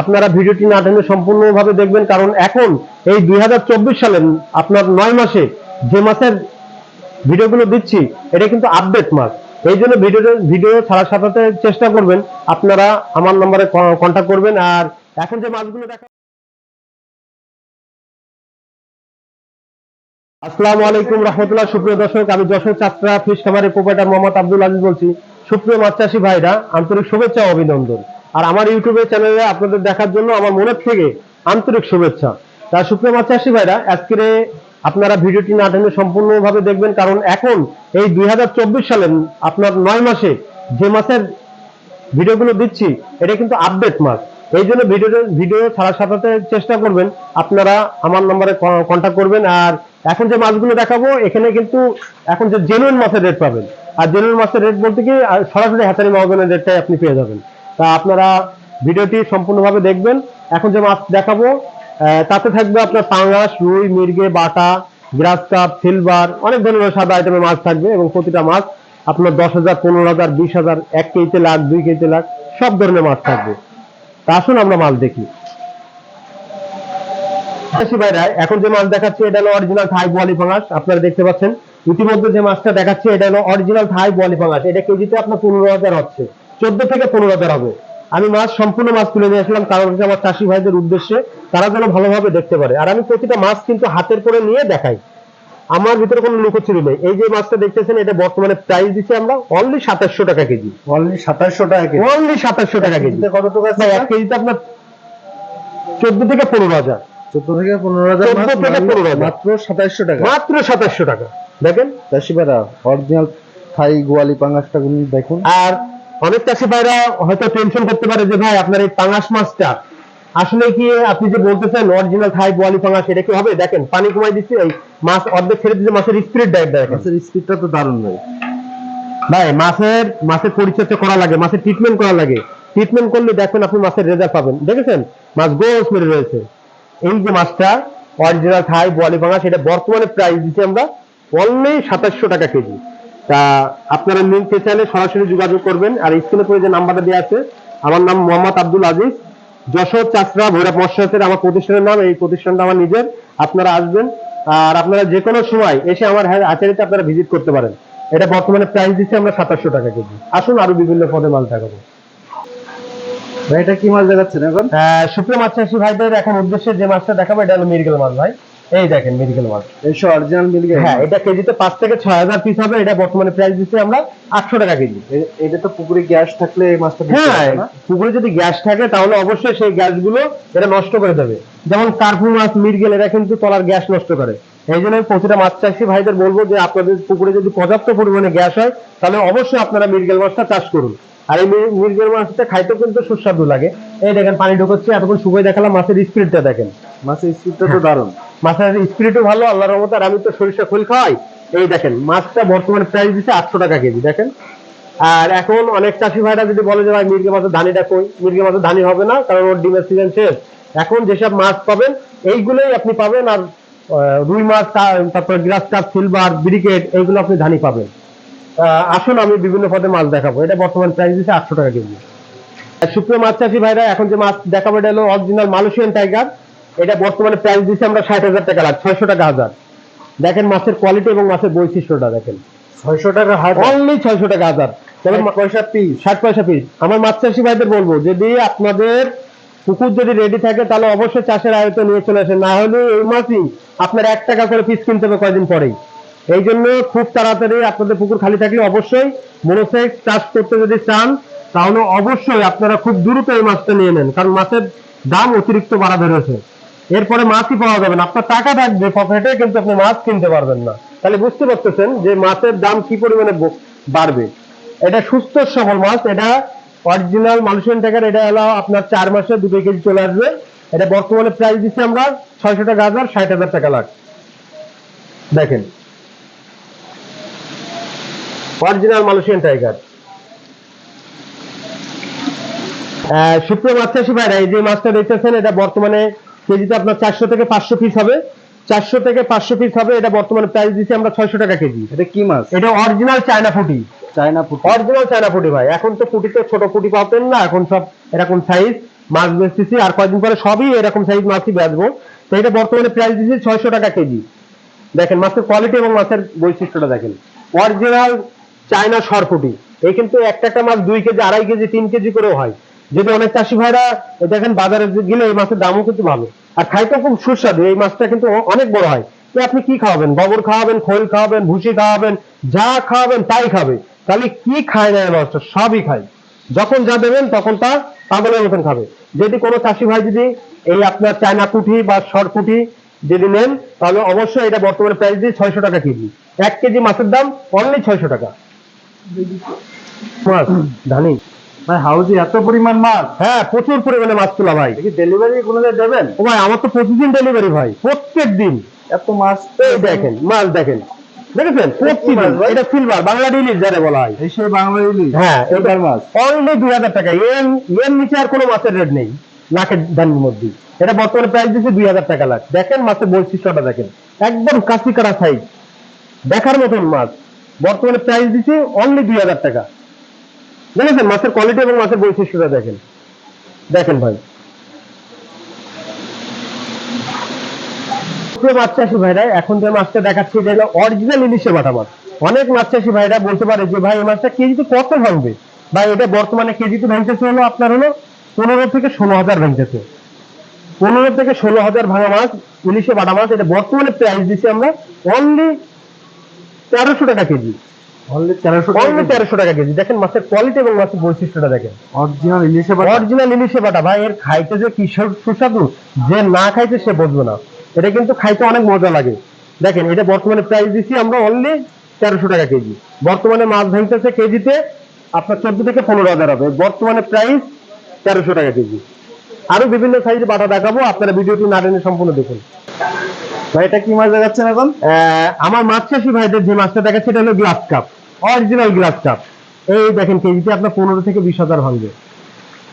আপনারা ভিডিওটি না টেনে সম্পূর্ণভাবে দেখবেন, কারণ এখন এই দুই সালে, আপনার নয় মাসে যে মাসের ভিডিওগুলো দিচ্ছি, এটা কিন্তু আপডেট মাস। এই জন্য ভিডিও ভিডিও ছাড়ার সাথে চেষ্টা করবেন, আপনারা আমার নম্বরে কন্ট্যাক্ট করবেন, আর এখন যে মাছগুলো দেখা আসসালামু আলাইকুম রহমতুল্লাহ, সুপ্রিয় দর্শক, আমি যশোর চাত্রা ফিশ খামারের প্রোপাইটার মোহাম্মদ আব্দুল আজিজ বলছি। সুপ্রিয় মাছ চাষি ভাইরা, আন্তরিক শুভেচ্ছা অভিনন্দন। আর আমার ইউটিউবের চ্যানেলে আপনাদের দেখার জন্য আমার মনের থেকে আন্তরিক শুভেচ্ছা। তা সুপ্রিয় মাছ চাষী ভাইরা আজকে আপনারা ভিডিওটি না টেনে সম্পূর্ণভাবে দেখবেন, কারণ এখন এই দুই হাজার চব্বিশ সালে আপনার নয় মাসে যে মাসের ভিডিওগুলো দিচ্ছি, এটা কিন্তু আপডেট মাস। এই জন্য ভিডিও ভিডিও ছাড়ার সাথে চেষ্টা করবেন, আপনারা আমার নম্বরে কন্ট্যাক্ট করবেন। আর এখন যে মাছগুলো দেখাবো, এখানে কিন্তু এখন যে জেনুইন মাছের রেট পাবেন। আর জেনুইন মাছের রেট বলতে কি সরাসরি হ্যাচারি মহাজনের রেটটাই আপনি পেয়ে যাবেন। তা আপনারা ভিডিওটি সম্পূর্ণভাবে দেখবেন। এখন যে মাছ দেখাবো তাতে থাকবে আপনার পাঙ্গাস, রুই, মির্গে, বাটা গ্রাস কাপ সিলভার, অনেক ধরনের সাদা আইটেমের মাছ থাকবে এবং প্রতিটা মাছ আপনার দশ হাজার, পনেরো হাজার, বিশ হাজার, এক কেজিতে লাখ, দুই কেজিতে লাখ, সব ধরনের মাছ থাকবে। তা আসুন আমরা মাছ দেখি। ভাইরা, এখন যে মাছ দেখাচ্ছি, এটা হলো অরিজিনাল থাই বোয়ালি পাঙাশ আপনারা দেখতে পাচ্ছেন, ইতিমধ্যে যে মাছটা দেখাচ্ছি, এটা হলো অরিজিনাল থাই বোয়ালি পাঙাশ এটা কেজিতে আপনার পনেরো হাজার হচ্ছে। চোদ্দ থেকে পনেরো হাজার আমি মাছ সম্পূর্ণ মাছ তুলে নিয়ে আসলাম কারণ হচ্ছে আমার চাষি ভাইদের উদ্দেশ্যে তারা যেন ভালোভাবে দেখতে পারে। আর আমি প্রতিটা মাছ কিন্তু হাতের করে নিয়ে দেখাই। আমার ভিতরে কোনো লুকোচুরি নেই। এই যে মাছটা দেখতেছেন এটা বর্তমানে প্রাইস দিচ্ছি আমরা অনলি সাতাশশো টাকা কেজি। অনলি সাতাশশো টাকা কেজি। অনলি সাতাশশো টাকা কেজি। কত টাকা এক কেজিতে আপনার চোদ্দ থেকে পনেরো হাজার। চোদ্দ থেকে পনেরো হাজার 14 থেকে 15 হাজার। মাত্র সাতাশশো টাকা। মাত্র সাতাশশো টাকা। দেখেন। চাষিবারা অরিজিনাল থাই গোয়ালি পাঙ্গাসটা দেখুন। আর অনেক চাষি ভাইরা হয়তো টেনশন করতে পারে যে ভাই আপনার এই পাঙাশ মাছটা আসলে কি আপনি যে বলতেছেন অরিজিনাল থাই বোয়ালি পাঙাশ এটা কি হবে? দেখেন পানি কমাই দিচ্ছি এই মাছ অর্ধেক ছেড়ে দিচ্ছে মাছের স্পিরিট ডাইট দেখেন মাছের স্পিডটা তো দারুণ ভাই। ভাই মাছের মাছের পরিচর্যা করা লাগে মাছের ট্রিটমেন্ট করা লাগে। ট্রিটমেন্ট করলে দেখবেন আপনি মাছের রেজাল্ট পাবেন। দেখেছেন? মাছ গোস মেরে রয়েছে। এই যে মাছটা অরিজিনাল থাই বোয়ালি ভাঙা সেটা বর্তমানে প্রাইস দিচ্ছি আমরা অনলি সাতাশশো টাকা কেজি। তা আপনারা নিতে চাইলে সরাসরি যোগাযোগ করবেন। আর স্ক্রিনে পরে যে নাম্বারটা দেওয়া আছে আমার নাম মোহাম্মদ আব্দুল আজিজ। যশোর চাষরা ভৈরব মৎস্যের আমার প্রতিষ্ঠানের নাম এই প্রতিষ্ঠানটা আমার নিজের। আপনারা আসবেন। আর আপনারা যে কোনো সময় এসে আমার হ্যাঁ আচারিতে আপনারা ভিজিট করতে পারেন। এটা বর্তমানে প্রাইস দিচ্ছি আমরা সাতাশশো টাকা কেজি। আসুন আরও বিভিন্ন পদে মাল দেখাবো। ভাই এটা কি মাছ দেখাচ্ছেন এখন? সুপ্রিয় মাছ চাষি ভাইদের এখন উদ্দেশ্যে যে মাছটা দেখাবো এটা হলো মিরিকেল মাছ ভাই। এই দেখেন মিরিকেল মাছ এইসব অরিজিনাল মিলগে হ্যাঁ এটা কেজিতে পাঁচ থেকে ছয় হাজার পিস হবে এটা বর্তমানে প্রাইস দিচ্ছি আমরা আটশো টাকা কেজি। এটা তো পুকুরে গ্যাস থাকলে এই মাছটা হ্যাঁ পুকুরে যদি গ্যাস থাকে তাহলে অবশ্যই সেই গ্যাসগুলো এটা নষ্ট করে দেবে। যেমন কার্পু মাছ মিরগেল এরা কিন্তু তলার গ্যাস নষ্ট করে। এই জন্য আমি প্রতিটা মাছ চাষি ভাইদের বলব যে আপনাদের পুকুরে যদি পর্যাপ্ত পরিমাণে গ্যাস হয় তাহলে অবশ্যই আপনারা মিরগেল মাছটা চাষ করুন। আর এই মির- মিরগেল মাছটা খাইতে কিন্তু সুস্বাদু লাগে। এই দেখেন পানি ঢুকচ্ছে এতক্ষণ শুকাই দেখালাম মাছের স্পিরিটটা দেখেন। মাছের স্পিডটা তো দারুণ। মাছের স্পিরিটও ভালো, আল্লাহর রহমতে। আর আমি তো সরিষা ফুল খাওয়াই। এই দেখেন, মাছটা বর্তমানে প্রাইস দিচ্ছে আটশো টাকা কেজি, দেখেন। আর এখন অনেক চাষি ভাইরা যদি বলে যে, ভাই মির্গে মাছের ধানিটা কই? মির্গে মাছের ধানি হবে না, কারণ ওর ডিমের সিজন শেষ। এখন যেসব মাছ পাবেন, এইগুলোই আপনি পাবেন। আর রুই মাছ তারপর গ্রাস কাপ সিলভার ব্রিকেট এইগুলো আপনি ধানি পাবেন। আসুন, আমি বিভিন্ন পদে মাছ দেখাবো। এটা বর্তমান প্রাইস দিচ্ছে আটশো টাকা কেজি। সুপ্রিয় মাছ চাষি ভাইরা, এখন যে মাছ দেখাবো, এটা হলো অরিজিনাল মালয়েশিয়ান টাইগার এটা বর্তমানে প্রাইস দিচ্ছে আমরা ষাট হাজার টাকা লাখ ছয়শো টাকা হাজার। দেখেন মাছের কোয়ালিটি এবং মাছের বৈশিষ্ট্যটা দেখেন। ছয়শো টাকা হাট অনলি ছয়শো টাকা হাজার। তবে পয়সা পিস ষাট পয়সা পিস আমার মাছ চাষি ভাইদের বলব যদি আপনাদের পুকুর যদি রেডি থাকে তাহলে অবশ্যই চাষের আয়ত্ত নিয়ে চলে আসেন। না হলে এই মাছই আপনার এক টাকা করে পিস কিনতে হবে কয়দিন পরেই। এই জন্য খুব তাড়াতাড়ি আপনাদের পুকুর খালি থাকলে অবশ্যই মনোসেক চাষ করতে যদি চান তাহলে অবশ্যই আপনারা খুব দ্রুত এই মাছটা নিয়ে নেন কারণ মাছের দাম অতিরিক্ত বাড়া ধরেছে এরপরে মাছই পাওয়া যাবে না। আপনার টাকা থাকবে পকেটে, কিন্তু আপনি মাছ কিনতে পারবেন না। তাহলে বুঝতে পারতেছেন যে মাছের দাম কি পরিমাণে বাড়বে। এটা সুস্থ সবল মাছ, এটা অরিজিনাল মালয়েশিয়ান টাকার, এটা হলো আপনার চার মাসে দুটো কেজি চলে আসবে। এটা বর্তমানে প্রাইস দিচ্ছি আমরা ছয়শো টাকা হাজার, ষাট হাজার টাকা লাখ। দেখেন। Original Malaysian tiger. সুপ্রিয় মাছ চাষি ভাইরা এই যে মাছটা দেখতেছেন, এটা বর্তমানে কেজিতে আপনার চারশো থেকে পাঁচশো পিস হবে। চারশো থেকে পাঁচশো পিস হবে। এটা বর্তমানে প্রাইস দিচ্ছি আমরা ছয়শো টাকা কেজি। এটা কি মাছ? এটা অরিজিনাল চায়না ফুটি চায়না পুকুর অরিজিনাল চায়না ফুটি ভাই। এখন তো ফুটিতে ছোট ফুটি পাবেন না। এখন সব এরকম সাইজ মাছ বেচতেছি। আর কয়েকদিন পরে সবই এরকম সাইজ মাছই বেচবো। তো এটা বর্তমানে প্রাইস দিচ্ছি ছয়শো টাকা কেজি। দেখেন মাছের কোয়ালিটি এবং মাছের বৈশিষ্ট্যটা দেখেন। অরিজিনাল চায়না সরপুটি। এই কিন্তু একটা একটা মাছ দুই কেজি আড়াই কেজি তিন কেজি করেও হয়। যদি অনেক চাষি ভাইরা দেখেন বাজারে গেলে এই মাছের দামও কিন্তু ভালো। আর খাইতে খুব সুস্বাদু, এই মাছটা কিন্তু অনেক বড় হয়। তো আপনি কি খাওয়াবেন? গোবর খাওয়াবেন, খোল খাওয়াবেন, ভুসি খাওয়াবেন, যা খাওয়াবেন তাই খাবে। তাহলে কি খায় না মাছটা, সবই খায়। যখন যা দেবেন, তখন তা পাগলের মতন খাবে। যদি কোনো চাষি ভাই যদি এই আপনার চায়না কুঠি বা সরকুঠি যদি নেন, তাহলে অবশ্যই এটা বর্তমানে প্রাইস দিয়ে ছয়শো টাকা কেজি। এক কেজি মাছের দাম অনলি ছয়শো টাকা। ধানি। ভাই হাউজি এত পরিমাণ মাছ। হ্যাঁ প্রচুর পরিমাণে মাছ তোলা ভাই। ডেলিভারি কোনো দেবেন? ও ভাই আমার তো প্রতিদিন ডেলিভারি ভাই প্রত্যেক দিন। এত মাছ এই দেখেন মাছ দেখেন। দেখেছেন? প্রতিদিন। এটা সিলভার বাংলা ডিলিশ যারে বলা হয়। এই সেই বাংলা ইলিশ? হ্যাঁ এটার মাছ। অনলি দুই হাজার টাকা। এর এর নিচে আর কোনো মাছের রেট নেই। লাখের দামের মধ্যে। এটা বর্তমানে প্রাইস দিচ্ছে দুই হাজার টাকা লাখ। দেখেন মাছের বৈশিষ্ট্যটা দেখেন। একদম কাশি কাটা সাইজ দেখার মতন মাছ। বর্তমানে প্রাইস দিচ্ছে অনলি দুই হাজার টাকা। দেখেছেন মাছের কোয়ালিটি এবং মাছের বৈশিষ্ট্যটা দেখেন। দেখেন ভাই। মাছ চাষি ভাইরা, এখন যে মাছটা দেখাচ্ছি, এটা হলো অরিজিনাল ইলিশে বাটা মাছ। অনেক মাছ চাষি ভাইরা বলতে পারে যে, ভাই, এই মাছটা কেজিতে কত ভাঙবে? ভাই, এটা বর্তমানে কেজিতে ভাঙতেছে হলো আপনার হলো পনেরো থেকে ষোলো হাজার ভাঙতেছে পনেরো থেকে ষোলো হাজার ভাঙা মাছ, ইলিশে বাটা মাছ, এটা বর্তমানে প্রাইস দিচ্ছি আমরা অনলি তেরোশো টাকা কেজি। অনলি তেরোশো টাকা কেজি। দেখেন মাছের কোয়ালিটি এবং মাছের বৈশিষ্ট্যটা দেখেন। অরিজিনাল ইলিশে অরিজিনাল ইলিশে বাটা। ভাই এর খাইতে যে কি সুস্বাদু যে না খাইতে সে বুঝবে না। এটা কিন্তু খাইতে অনেক মজা লাগে। দেখেন এটা বর্তমানে প্রাইস দিচ্ছি আমরা অনলি তেরোশো টাকা কেজি। বর্তমানে মাছ ভাঙতেছে কেজিতে আপনার চোদ্দ থেকে পনেরো হাজার হবে। বর্তমানে প্রাইস তেরোশো টাকা কেজি। আরও বিভিন্ন সাইজের বাটা দেখাবো। আপনারা ভিডিওটি না টেনে সম্পূর্ণ দেখুন। ভাই এটা কি মাছ দেখাচ্ছেন এখন? আমার মাছ চাষি ভাইদের যে মাছটা দেখাচ্ছে সেটা হলো glass carp original glass carp এই দেখেন কেজিতে আপনার পনেরো থেকে বিশ হাজার ভাঙবে।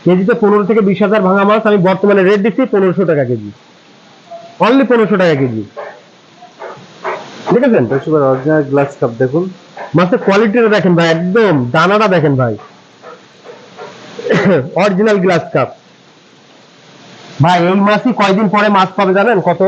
কেজিতে পনেরো থেকে বিশ হাজার ভাঙা মাছ আমি বর্তমানে রেট দিচ্ছি পনেরোশো টাকা কেজি। অনলি পনেরোশো টাকা কেজি। দেখেছেন? অরিজিনাল গ্লাস কাপ দেখুন। মাছের কোয়ালিটিটা দেখেন ভাই একদম দানাটা দেখেন ভাই। অরিজিনাল গ্লাস কাপ ভাই এই মাছই কয়দিন পরে মাছ পাবে জানেন কত?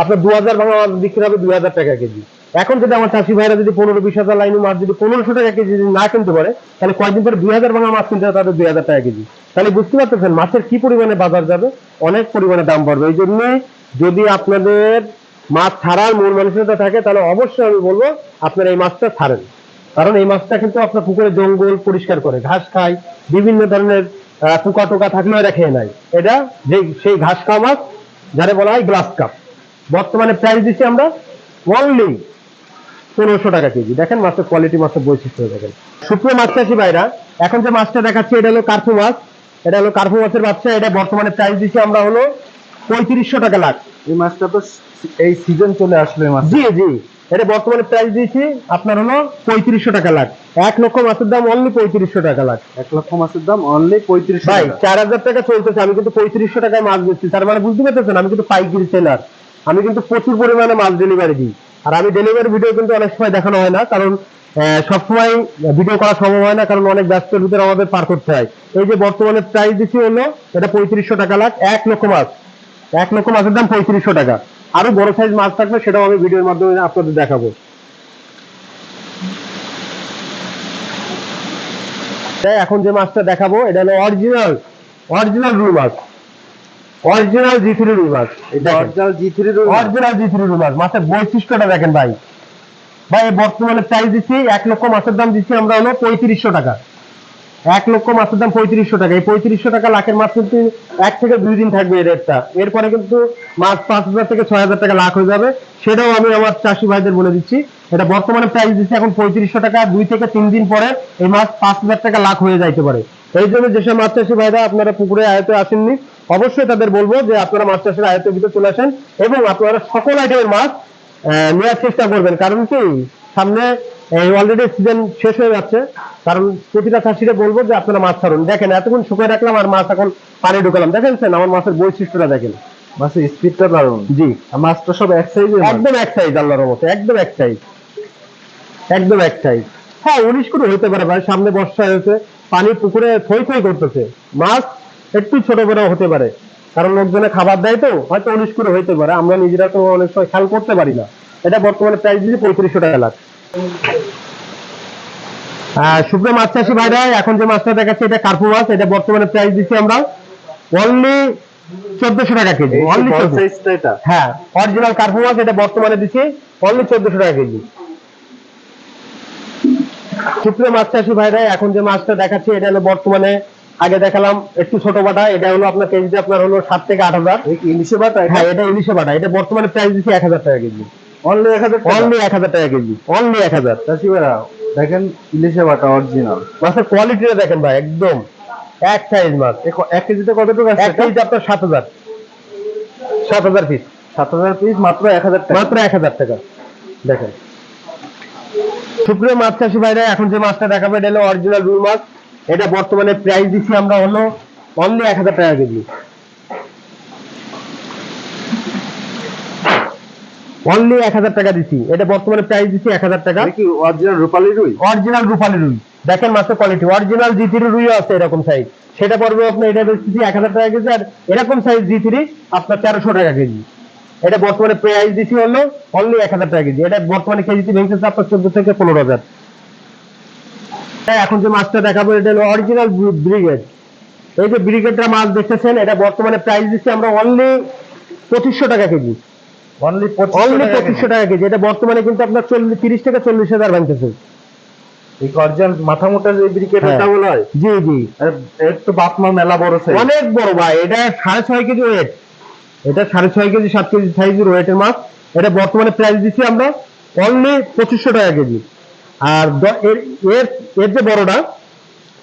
আপনার দু হাজার ভাঙা মাছ বিক্রি হবে দুই হাজার টাকা কেজি। এখন যদি আমার চাষি ভাইরা যদি পনেরো, বিশ হাজার লাইনে মাছ যদি পনেরোশো টাকা কেজি যদি না কিনতে পারে, তাহলে কয়েকদিন পরে দুই হাজার ভাঙা মাছ কিনতে হবে, তাদের দুই হাজার টাকা কেজি। তাহলে বুঝতে পারতেছেন মাছের কি পরিমাণে বাজার যাবে? অনেক পরিমাণে দাম বাড়বে। এই জন্য যদি আপনাদের মাছ ছাড়ার মূল মানসিকতা থাকে, তাহলে অবশ্যই আমি বলব আপনারা এই মাছটা ছাড়েন। কারণ এই মাছটা কিন্তু আপনার পুকুরে জঙ্গল পরিষ্কার করে, ঘাস খায়, বিভিন্ন ধরনের পোকা টোকা থাকলেও এটা খেয়ে নেয়। এটা যে, সেই ঘাস খাওয়া মাছ, যারা বলা হয় গ্লাস কাপ। বর্তমানে প্রাইস দিচ্ছি আমরা অনলি পনেরোশো টাকা কেজি। দেখেন মাছের কোয়ালিটি মাছের বৈশিষ্ট্য দেখেন। সুপ্রিয় মাছ চাষি ভাইরা এখন যে মাছটা দেখাচ্ছি এটা হলো কার্পু মাছ। এটা হলো কার্পু মাছের বাচ্চা। এটা বর্তমানে প্রাইস দিচ্ছি আমরা হলো পঁয়ত্রিশশো টাকা লাখ। এই মাছটা তো এই সিজন চলে আসলো মাছ জি জি। এটা বর্তমানে প্রাইস দিয়েছি আপনার হলো পঁয়ত্রিশশো টাকা লাখ। এক লক্ষ মাছের দাম অনলি পঁয়ত্রিশশো টাকা লাখ। এক লক্ষ মাছের দাম অনলি পঁয়ত্রিশশো ভাই চার হাজার টাকা চলতেছে। আমি কিন্তু পঁয়ত্রিশশো টাকায় মাছ দিচ্ছি তার মানে বুঝতে পারতেছেন আমি কিন্তু পাইকারি সেলার আমি কিন্তু প্রচুর পরিমাণে মাছ ডেলিভারি দিই। আর আমি ডেলিভারি ভিডিও কিন্তু অনেক সময় দেখানো হয় না, কারণ সবসময় ভিডিও করা সম্ভব হয় না, কারণ অনেক ব্যস্তের ভিতরে আমাদের পার করতে হয়। এই যে বর্তমানে প্রাইস দিচ্ছি হলো, এটা পঁয়ত্রিশশো টাকা লাখ, এক লক্ষ মাছ। এক লক্ষ মাছের দাম পঁয়ত্রিশশো টাকা। আরও বড় সাইজ মাছ থাকবে সেটাও আমি ভিডিওর মাধ্যমে আপনাদের দেখাবো। এখন যে মাছটা দেখাবো, এটা হলো অরিজিনাল অরিজিনাল রুই মাছ। অরিজিনাল জি থ্রি এটা original G three original G three মাছের বৈশিষ্ট্যটা দেখেন ভাই। ভাই বর্তমানে প্রাইস দিচ্ছি এক লক্ষ মাছের দাম দিচ্ছি আমরা হলো পঁয়ত্রিশশো টাকা। এক লক্ষ মাছের দাম পঁয়ত্রিশশো টাকা। এই পঁয়ত্রিশশো টাকা লাখের মাছ কিন্তু এক থেকে দুই দিন থাকবে এই রেটটা এরপরে কিন্তু মাছ পাঁচ হাজার থেকে ছয় হাজার টাকা লাখ হয়ে যাবে। সেটাও আমি আমার চাষি ভাইদের বলে দিচ্ছি। এটা বর্তমানে প্রাইস দিচ্ছি এখন পঁয়ত্রিশশো টাকা। দুই থেকে তিন দিন পরে এই মাছ পাঁচ হাজার টাকা লাখ হয়ে যাইতে পারে। এই জন্য যেসব মাছ চাষি ভাইরা আপনারা পুকুরে আয়তে আসেননি অবশ্যই তাদের বলব যে আপনারা মাছ চাষের আয়তের ভিতরে চলে আসেন এবং আপনারা সকল আইটেমের মাছ নেওয়ার চেষ্টা করবেন। কারণ কি সামনে অলরেডি সিজন শেষ হয়ে যাচ্ছে। কারণ প্রতিটা চাষিরা বলব যে আপনারা মাছ ছাড়ুন। দেখেন এতক্ষণ শুকিয়ে রাখলাম আর মাছ এখন পানি ঢুকালাম। দেখেন স্যার আমার মাছের বৈশিষ্ট্যটা দেখেন। মাছের স্পিডটা দারুণ। জি। মাছটা সব এক সাইজের একদম এক সাইজ আল্লাহর মতো একদম এক সাইজ একদম এক সাইজ হ্যাঁ উনিশ করে হইতে পারে ভাই। সামনে বর্ষা হয়েছে পানি পুকুরে থই থই করতেছে। মাছ একটু ছোট করে হতে পারে। কারণ লোকজনে খাবার দেয় তো হয়তো উনিশ করে হইতে পারে। আমরা নিজেরা তো অনেক সময় খেয়াল করতে পারি না। এটা বর্তমানে প্রাইস দিচ্ছি পঁয়ত্রিশশো টাকা লাখ। সুপ্রিয় মাছ চাষি ভাইরা এখন যে মাছটা দেখাচ্ছে এটা কার্পু মাছ। এটা বর্তমানে প্রাইস দিচ্ছি আমরা অনলি চোদ্দশো টাকা কেজি। অনলি হ্যাঁ অরিজিনাল কার্পু মাছ এটা বর্তমানে দিচ্ছি অনলি চোদ্দশো টাকা কেজি। সুপ্রিয় মাছ চাষি ভাইরা এখন যে মাছটা দেখাচ্ছি এটা হলো বর্তমানে আগে দেখালাম একটু ছোট বাটা এটা হলো আপনার কেজিতে আপনার হলো সাত থেকে আট হাজার। ইলিশে বাটা হ্যাঁ এটা ইলিশে বাটা। এটা বর্তমানে প্রাইস দিচ্ছি এক হাজার টাকা কেজি। অনলি এক হাজার অনলি এক হাজার টাকা কেজি। অনলি এক হাজার। চাষি ভাইরা দেখেন ইলিশে বাটা অরিজিনাল মাছের কোয়ালিটিটা দেখেন ভাই একদম এক সাইজ মাছ। এক কেজিতে কতটুকু আছে এক কেজিতে আপনার সাত হাজার। সাত হাজার পিস সাত হাজার পিস মাত্র এক হাজার টাকা। মাত্র এক হাজার টাকা। দেখেন। সুপ্রিয় মাছ চাষি ভাইরা এখন যে মাছটা দেখাবে এটা হলো অরিজিনাল রুই মাছ। এটা বর্তমানে প্রাইস দিচ্ছি আমরা হলো অনলি এক হাজার টাকা কেজি। অনলি এক হাজার টাকা দিচ্ছি। এটা বর্তমানে প্রাইস দিচ্ছি এক হাজার টাকা। কি অরিজিনাল রূপালি রুই? অরিজিনাল রূপালী রুই। দেখেন মাত্র কোয়ালিটি অরিজিনাল জি থ্রি রুই আছে এরকম সাইজ সেটা পড়বে আপনার এটা দিচ্ছি এক হাজার টাকা কেজি আর এরকম সাইজ জি থ্রি আপনার তেরোশো টাকা কেজি। এটা বর্তমানে প্রাইস দিচ্ছি হলো অনলি এক হাজার টাকা কেজি। এটা বর্তমানে কেজিতে ভেঙেছে আপনার চোদ্দ থেকে পনেরো হাজার। এখন যে মাছটা দেখাবো এটা হলো অরিজিনাল ব্রিগেড এই যে ব্রিগেডটা মাছ দেখতেছেন এটা বর্তমানে প্রাইস দিচ্ছি আমরা অনলি পঁচিশশো টাকা কেজি। অনলি পঁচিশশো টাকা কেজি। এটা বর্তমানে কিন্তু আপনার চল্লিশ তিরিশ থেকে চল্লিশ হাজার ভাঙতেছে এই মাথা মোটা যে ব্রিকেট হ্যাঁ। ওটা বলা হয়? জি জি। এর- এর তো বাপ মা মেলা বড় সাইজ অনেক বড় ভাই এটা সাড়ে ছয় কেজি ওয়েট এটা সাড়ে ছয় কেজি সাত কেজি সাইজের ওয়েটের মাছ। এটা বর্তমানে প্রাইস দিচ্ছি আমরা অনলি পঁচিশশো টাকা কেজি। আর এর এর যে বড়টা,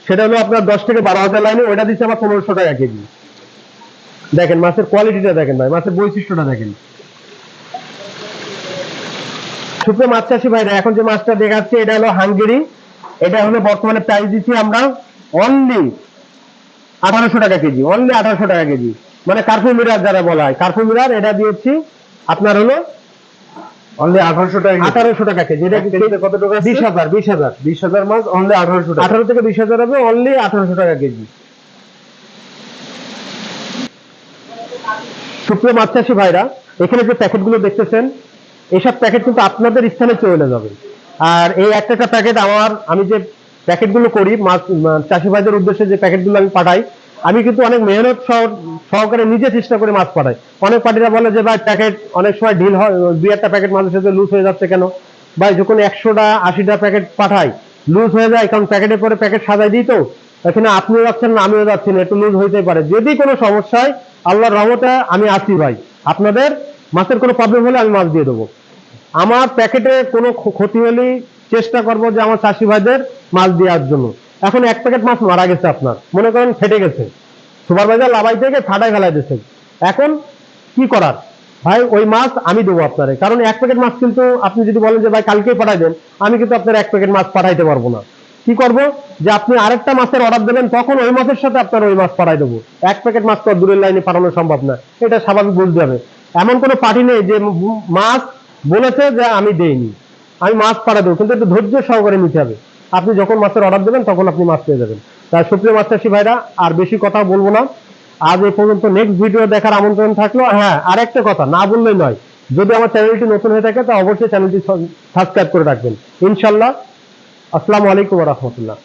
সেটা হলো আপনার দশ থেকে বারো হাজার লাইনে ওটা দিচ্ছে আমার পনেরোশো টাকা কেজি। দেখেন, মাছের কোয়ালিটিটা দেখেন ভাই, মাছের বৈশিষ্ট্যটা দেখেন। সুপ্রিয় মাছ চাষি ভাইরা, এখন যে মাছটা দেখাচ্ছে, এটা হলো হাঙ্গেরি। এটা হলো বর্তমানে প্রাইস দিচ্ছি আমরা অনলি আঠারোশো টাকা কেজি অনলি আঠারোশো টাকা কেজি। মানে কার্পু মিরার যারা বলা হয় কার্পু মিরার এটা দিয়েছি, আপনার হলো অনলি আঠারোশো টাকা আঠারোশো টাকা কেজি। এটা কেজিতে কত মাছ অনলি থেকে হবে অনলি আঠারোশো টাকা কেজি। সুপ্রিয় মাছ চাষি ভাইরা এখানে যে প্যাকেটগুলো দেখতেছেন এসব প্যাকেট কিন্তু আপনাদের স্থানে চলে যাবে। আর এই একটা একটা প্যাকেট আমার আমি যে প্যাকেটগুলো করি মাছ মা- চাষি ভাইদের উদ্দেশ্যে যে প্যাকেটগুলো আমি পাঠাই আমি কিন্তু অনেক মেহনত সহ- সহকারে নিজে চেষ্টা করে মাছ পাঠাই অনেক পার্টিরা বলে যে, ভাই প্যাকেট অনেক সময় ঢিল হয়, দুই একটা প্যাকেট মাঝে সাথে লুজ হয়ে যাচ্ছে কেন? ভাই, যখন একশোটা, আশিটা প্যাকেট পাঠাই লুজ হয়ে যায়, কারণ প্যাকেটের পরে প্যাকেট সাজাই দিই তো, এখানে আপনিও যাচ্ছেন, না, আমিও যাচ্ছি না, একটু লুজ হইতে পারে। যদি কোনো সমস্যা হয়, আল্লাহর রহমতে আমি আসি ভাই। আপনাদের মাছের কোনো প্রবলেম হলে আমি মাছ দিয়ে দেবো। আমার প্যাকেটে কোনো ক্ষতি হলেই চেষ্টা করব যে, আমার চাষি ভাইদের মাছ দেওয়ার জন্য। এখন এক প্যাকেট মাছ মারা গেছে আপনার। মনে করেন ফেটে গেছে। সুপারভাইজার লাভাই থেকে ফাটাই ফেলাই দিয়েছে। এখন কি করার? ভাই, ওই মাছ আমি দেবো আপনারে। কারণ এক প্যাকেট মাছ কিন্তু আপনি যদি বলেন যে, ভাই, কালকেই পাঠাই দেন, আমি কিন্তু আপনার এক প্যাকেট মাছ পাঠাইতে পারব না। কি করব? যে আপনি আরেকটা মাছের অর্ডার দেবেন, তখন ওই মাছের সাথে আপনার ওই মাছ পাঠাই দেবো। এক প্যাকেট মাছ তো দূরের লাইনে পাঠানো সম্ভব না। এটা স্বাভাবিক বুঝতে হবে। এমন কোনো পার্টি নেই যে, মাছ বলেছে যে, আমি দেইনি। আমি মাছ পাঠা দেবো। কিন্তু একটু ধৈর্য সহকারে নিতে হবে। আপনি যখন মাছের অর্ডার দেবেন, তখন আপনি মাছ পেয়ে যাবেন। তাই সুপ্রিয় মাছ চাষি ভাইরা, আর বেশি কথা বলব না। আজ এ পর্যন্ত নেক্সট ভিডিও দেখার আমন্ত্রণ থাকল। হ্যাঁ আর একটা কথা, না বললেই নয়। যদি আমার চ্যানেলটি নতুন হয়ে থাকে, তা অবশ্যই চ্যানেলটি সাবস্ক্রাইব করে রাখবেন। ইনশাল্লাহ আসসালামু আলাইকুম রহমতুল্লাহ।